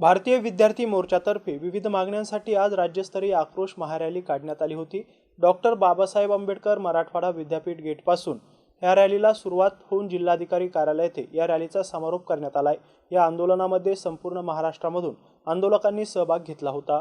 भारतीय विद्यार्थी मोर्चातर्फे विविध मागण्यांसाठी आज राज्यस्तरीय आक्रोश महारॅली काढण्यात आली होती. डॉक्टर बाबासाहेब आंबेडकर मराठवाडा विद्यापीठ गेटपासून या रॅलीला सुरुवात होऊन जिल्हाधिकारी कार्यालय येथे या रॅलीचा समारोप करण्यात आलाय. या आंदोलनामध्ये संपूर्ण महाराष्ट्रामधून आंदोलकांनी सहभाग घेतला होता.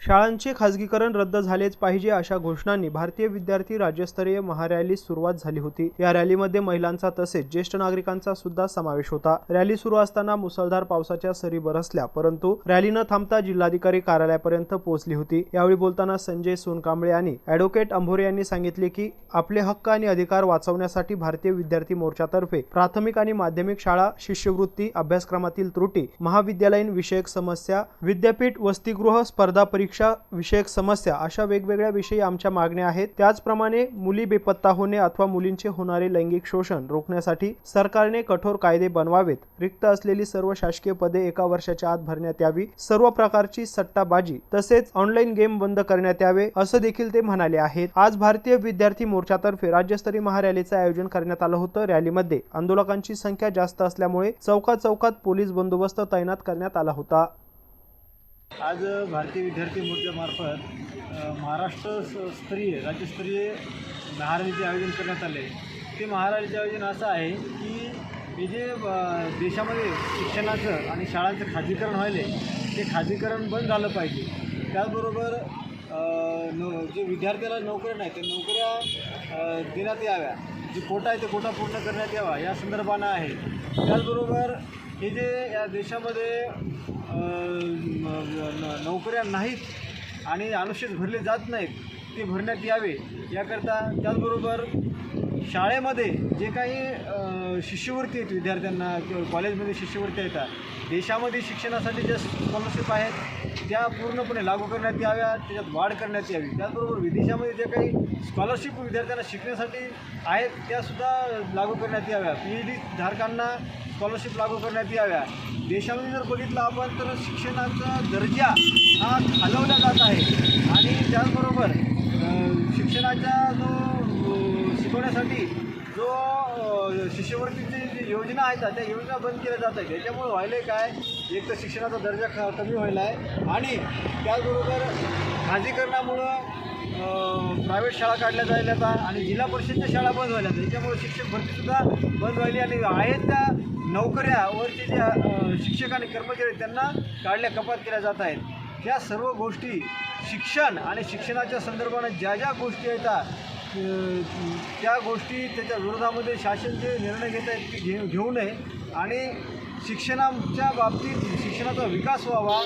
शाळांचे खाजगीकरण रद्द झालेच पाहिजे अशा घोषणांनी भारतीय विद्यार्थी राज्यस्तरीय महारॅलीस सुरुवात झाली होती. या रॅलीमध्ये महिलांचा तसेच ज्येष्ठ नागरिकांचा सुद्धा समावेश होता. रॅली सुरू असताना मुसळधार पावसाच्या सरी बरसल्या परंतु रॅली न थांबता जिल्हाधिकारी कार्यालयापर्यंत पोहोचली होती. यावेळी बोलताना संजय सोनकांबळे आणि अॅडव्होकेट अंभोरे यांनी सांगितले की आपले हक्क आणि अधिकार वाचवण्यासाठी भारतीय विद्यार्थी मोर्चातर्फे प्राथमिक आणि माध्यमिक शाळा शिष्यवृत्ती अभ्यासक्रमातील त्रुटी महाविद्यालयीन विषयक समस्या विद्यापीठ वसतिगृह स्पर्धा परीक्षा विषयक समस्या अशा वेगवेगळ्या विषयी आमच्या मागण्या आहेत. त्याचप्रमाणे मुली बेपत्ता होणे अथवा मुलींचे होणारे लैंगिक शोषण रोखण्यासाठी सरकारने कठोर कायदे बनवावेत. रिक्त असलेली सर्व शासकीय पदे एका वर्षाच्या आत भरण्यात यावी. सर्व प्रकारची सट्टाबाजी तसेच ऑनलाईन गेम बंद करण्यात यावे असं देखील ते म्हणाले आहेत. आज भारतीय विद्यार्थी मोर्चातर्फे राज्यस्तरीय महारॅलीचं आयोजन करण्यात आलं होतं. रॅलीमध्ये आंदोलकांची संख्या जास्त असल्यामुळे चौकाचौकात चौकात पोलीस बंदोबस्त तैनात करण्यात आला होता. आज भारतीय विद्यार्थी मोर्चामार्फत महाराष्ट्र स्तरीय राज्यस्तरीय महारालीचे आयोजन करण्यात आले. ते महारालीचे आयोजन असं आहे की हे जे देशामध्ये शिक्षणाचं आणि शाळांचं खाजगीकरण व्हायले ते खाजगीकरण बंद झालं पाहिजे. त्याचबरोबर न जे विद्यार्थ्याला नोकऱ्या नाही ते नोकऱ्या देण्यात याव्या. जे कोटा आहे ते कोटा पूर्ण करण्यात यावा या संदर्भानं आहे. त्याचबरोबर हे जे या देशामध्ये नोकऱ्या नाहीत आणि अनुच्छेद भरले जात नाहीत ते भरण्यात यावे. याकरता त्याचबरोबर शाळेमध्ये जे काही शिष्यवृत्ती आहेत विद्यार्थ्यांना किंवा कॉलेजमध्ये शिष्यवृत्ती येतात देशामध्ये शिक्षणासाठी ज्या स्कॉलरशिप आहेत त्या पूर्णपणे लागू करण्यात याव्या त्याच्यात वाढ करण्यात यावी. त्याचबरोबर विदेशामध्ये जे काही स्कॉलरशिप विद्यार्थ्यांना शिकण्यासाठी आहेत त्यासुद्धा लागू करण्यात याव्या. पी एच डी धारकांना स्कॉलरशिप लागू करण्यात याव्या. देशामध्ये जर बघितलं आपण तर शिक्षणाचा दर्जा हा खालवला जात आहे. आणि त्याचबरोबर शिक्षणाचा जो शिकवण्यासाठी जो शिष्यवृत्तीची जी योजना आहेत त्या योजना बंद केल्या जात आहेत. त्याच्यामुळे व्हायलं काय? एक तर शिक्षणाचा दर्जा ख कमी व्हायला आहे आणि त्याचबरोबर खाजगीकरणामुळं प्रायव्हेट शाळा काढल्या जायला आता आणि जिल्हा परिषदच्या शाळा बंद व्हायला त्याच्यामुळे शिक्षक भरतीसुद्धा बंद व्हायली आणि आहेत त्या नोकऱ्यावरचे ज्या शिक्षक आणि कर्मचारी त्यांना काढल्या कपात केल्या जात आहेत. या सर्व गोष्टी शिक्षण आणि शिक्षणाच्या संदर्भानं ज्या ज्या गोष्टी येतात त्या गोष्टी त्याच्या विरोधामध्ये शासन जे निर्णय घेत आहेत ते घे घेऊ नये आणि शिक्षणाच्या बाबतीत शिक्षणाचा विकास व्हावा.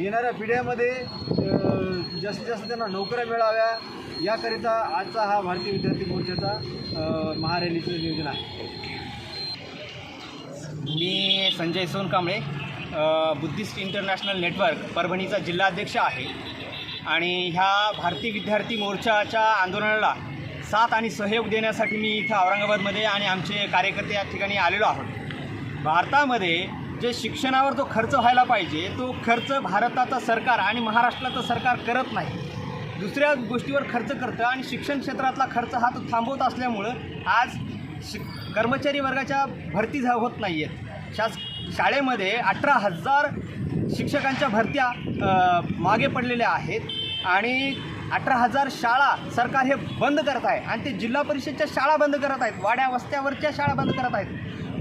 येणाऱ्या पिढ्यामध्ये जास्तीत जास्त त्यांना नोकऱ्या मिळाव्या. याकरिता आजचा हा भारतीय विद्यार्थी मोर्चाचा महारॅलीचं नियोजन आहे. मी Sanjay Sonkamble Buddhist international network परभणीचा जिल्हाध्यक्ष आहे. आणि ह्या भारतीय विद्यार्थी मोर्चाच्या आंदोलनाला साथ आणि सहयोग देण्यासाठी मी इथं औरंगाबादमध्ये आणि आमचे कार्यकर्ते या ठिकाणी आलेलो आहोत. भारतामध्ये जे शिक्षणावर जो खर्च व्हायला पाहिजे तो खर्च भारताचं सरकार आणि महाराष्ट्राचं सरकार करत नाही. दुसऱ्या गोष्टीवर खर्च करतं आणि शिक्षण क्षेत्रातला खर्च हा तो थांबवत असल्यामुळं आज शि कर्मचारी वर्गाच्या भरती झा होत नाही आहेत शास शाळेमध्ये अठरा हजार शिक्षकांच्या भरत्या मागे पडलेल्या आहेत आणि अठरा हजार शाळा सरकार हे बंद करत आहे आणि ते जिल्हा परिषदच्या शाळा बंद करत आहेत. वाड्या वस्त्यावरच्या शाळा बंद करत आहेत.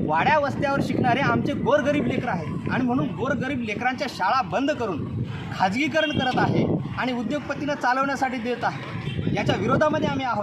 वाड्या वस्त्यावर शिकणारे आमचे गोरगरीब लेकरं आहेत. आणि म्हणून गोरगरीब लेकरांच्या शाळा बंद करून खाजगीकरण करत आहे आणि उद्योगपतींना चालवण्यासाठी देत आहे. याच्या विरोधामध्ये आम्ही आहोत.